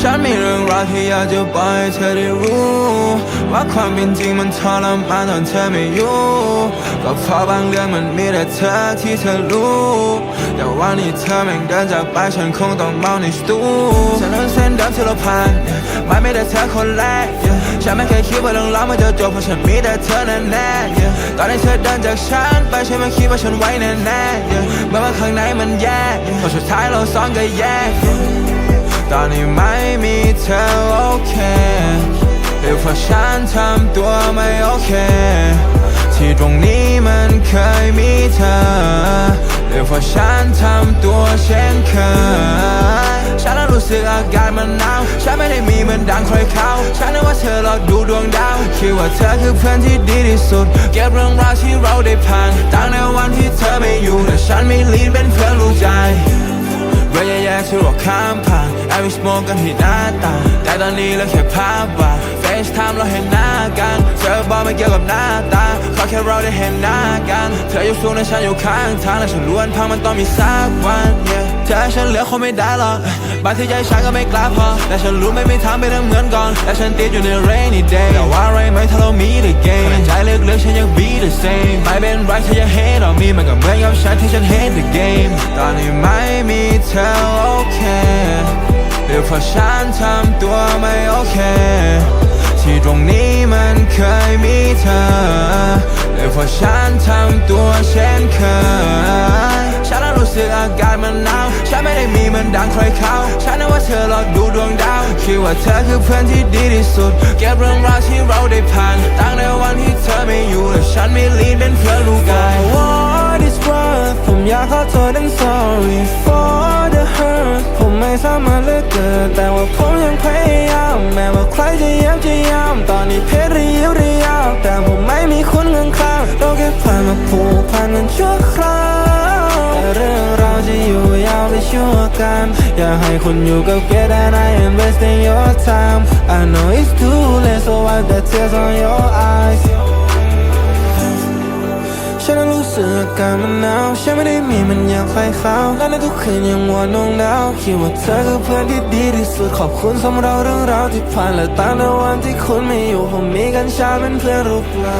ฉันมีเรื่องราวที่อยากจะบอกให้เธอได้รู้ ว่าความเป็นจริงมันทรมานตอนเธอไม่อยู่ก็เพราะบางเรื่องมันมีแต่เธอที่เธอรู้ แต่วันนี้เธอแม่งเดินจากไปฉันคงต้องเมาในสตูฉันเดินเส้นเดิมที่เราผ่านไม่ไม่แต่เธอคนแรก ฉันไม่เคยคิดว่าเรื่องราวมันจะจบเพราะฉันมีแต่เธอแน่แน่ตอนที่เธอเดินจากฉันไปฉันไม่คิดว่าฉันไว้แน่แน่เมื่อว่าข้างในมันแย่เพราะสุดท้ายเราสองก็แยก ตอนนี้ไม่มีเธอโอเคหรือเพราะฉันทำตัวไม่โอเค ที่ตรงนี้มันเคยมีเธอหรือเพราะฉันทำตัวเช่นเคยฉันรู้สึกอากาศมันหนาว ฉันไม่ได้มีเหมือนดังใครเขาฉันนึกว่าเธอหลอกดูดวงดาว คิดว่าเธอคือเพื่อนที่ดีที่สุด เก็บเรื่องราวที่เราได้ผ่าน ตั้งในวันที่เธอไม่อยู่แต่ฉันไม่ลีนเป็นเพื่อนรู้ใจเรื่องแย่ๆที่เราข้ามผ่าน แอบวิสโมกกันที่หน้าตาแต่ตอนนี้เหลือแค่ภาพว่าดเฟซไทม์เราเห็นหน้ากันเธอบอกไม่เกี่ยวกับหน้าตาขอแค่เราได้เห็นหน้ากัน เธออยู่สูงและฉันอยู่ข้างทางและฉันล้วนพังมันต้องมีสักวัน yeah เธอฉันเหลือคงไม่ได้หรอกบางทีใจฉันก็ไม่กล้าพอแต่ฉันรู้ไม่มีทางไปทำเหมือนก่อนและฉันติดอยู่ใน rainy day แต่ว่าไรไหมถ้าเรามี the game ใจลึกๆฉันยัง be the same ไม่เป็นไรเธอยัง hate on me มันก็เหมือนกับฉันที่ฉัน hate the game ตอนนี้ไม่มีเธอโอเค หรือเพราะฉันทำตัวไม่โอเค ที่ตรงนี้มันเคยมีเธอ หรือเพราะฉันทำตัวเช่นเคย ฉันรู้สึกอากาศมันหนาว ฉันไม่ได้มีมือนดังใครเขา ฉันนึกว่าเธอหลอกดูดวงดาว คิดว่าเธอคือเพื่อนที่ดีที่สุด เก็บเรื่องราวที่เราได้ผ่าน ตั้งในวันที่เธอไม่อยู่และฉันไม่ลีนเป็นเพื่อนรู้กัน What is worth ผมอยากขอโทษ and sorry for the hurt ผ ไม่สามารถเลือกเกิดแต่ว่าผมยังพยายาม แม้ว่าใครจะย้ำจะย้ำตอนนี้เพชรระยิบระยับแต่ผมไม่มีคุณเงินข้างเราแค่ผ่านมาผูกพันกันชั่วคราวแต่เรื่องเราจะอยู่ยาวไปชั่วกันอยากให้คุณอยู่กับเกียรติ and I invest in your time I know it's too late so wipe the tears on your eyes เสึกอาการมันหนาวฉันไม่ได้มีมันอย่างไฟขาวและในทุกคืนยังวอนดวงดาวคิดว่าเธอคือเพื่อนที่ดีที่สุดขอบคุณสำหรับเรื่องราวที่ผ่านและตั้งแต่วันที่คุณไม่อยู่ผมมีกันชาเป็นเพื่อนหรือเปลา